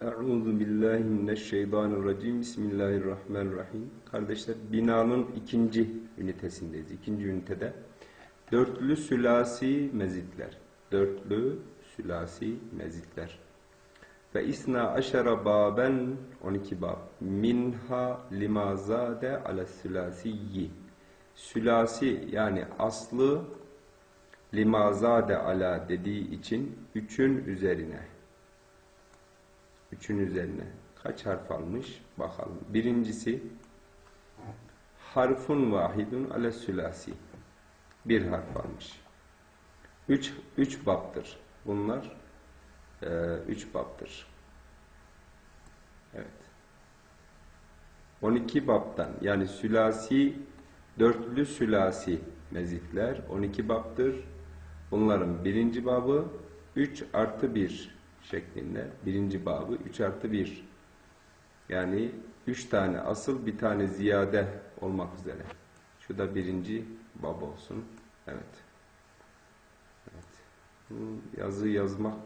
Euzu billahi mineşşeytanirracim. Bismillahirrahmanirrahim. Kardeşler binanın ikinci ünitesindeyiz. İkinci ünitede dörtlü sülasi mezitler. Dörtlü sülasi mezitler. Ve isna aşara baben 12 bab. Minha limazade ala sülasiyi. Sülasi yani aslı limazade ala dediği için üçün üzerine. Üçün üzerine. Kaç harf almış? Bakalım. Birincisi harfun vahidun ala sülasi. Bir harf almış. Üç, üç baptır. Bunlar e, üç baptır. Evet. 12 baptan yani sülasi dörtlü sülasi mezitler 12 baptır. Bunların birinci babı 3 artı 1 şeklinde. Birinci babı 3 artı 1. Yani 3 tane asıl bir tane ziyade olmak üzere. Şu da birinci bab olsun. Evet. Evet. Yazı yazmak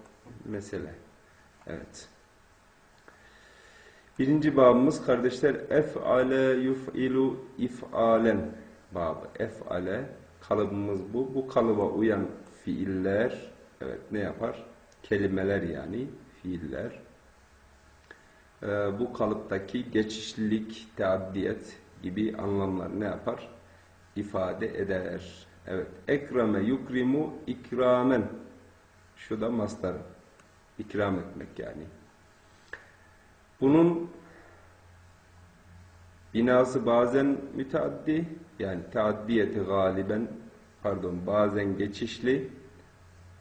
mesele. Evet. Birinci babımız kardeşler ef'ale yuf'ilu if'alen babı. Ef'ale kalıbımız bu. Bu kalıba uyan fiiller evet ne yapar? Kelimeler yani fiiller. Ee, bu kalıptaki geçişlilik, teaddiyet gibi anlamlar ne yapar? ifade eder. Evet. Ekreme yukrimu ikramen. Şu da mastarı. İkram etmek yani. Bunun binası bazen müteaddi yani teaddiyeti galiben pardon bazen geçişli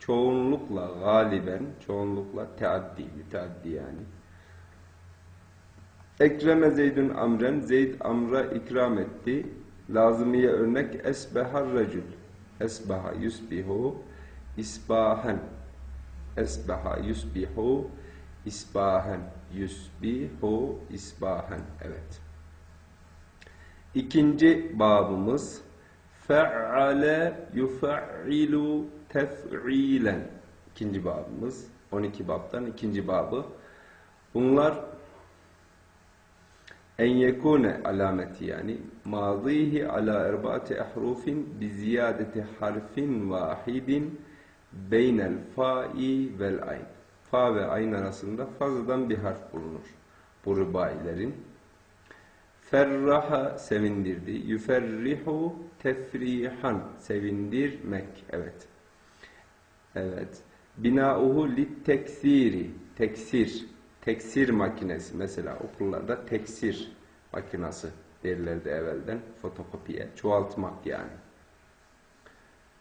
çoğunlukla galiben çoğunlukla teaddi müteaddi yani. Ekreme Zeydün amren Zeyd amra ikram etti. Lazımiye örnek esbehar recül. Esbaha yusbihu isbahen. Esbaha yusbihu isbahen. Yusbihu isbahen. Evet. İkinci babımız fe'ale yufe'ilu tef'ilen. İkinci babımız. 12 babdan ikinci babı. Bunlar en yekune alameti yani mazihi ala erbaati ahrufin bi ziyadeti harfin vahidin beynel fa'i vel ayn. Fa ve ayn arasında fazladan bir harf bulunur. Bu ribailerin. Ferraha sevindirdi. Yüferrihu tefrihan sevindirmek. Evet. Evet. Binauhu lit teksiri. Teksir. Teksir makinesi. Mesela okullarda teksir makinası derlerdi evvelden. Fotokopiye. Çoğaltmak yani.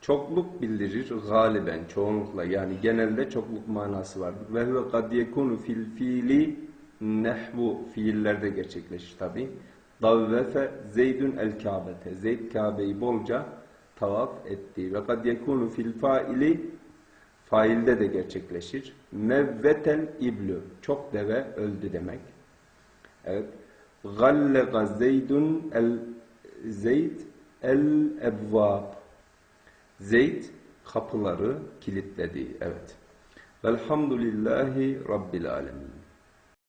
Çokluk bildirir galiben, çoğunlukla yani genelde çokluk manası vardır. Ve huve kad yekunu fil fiili nehvu fiillerde gerçekleşir tabi. Davvefe Zeydün el Kabe'te. Zeyd Kabe'yi bolca tavaf etti. Ve kad yekunu fil faili failde de gerçekleşir. Mevvetel iblü. Çok deve öldü demek. Evet. Gallega Zeydün el Zeyd el ebvab. Zeyd kapıları kilitledi. Evet. Velhamdülillahi Rabbil alemin.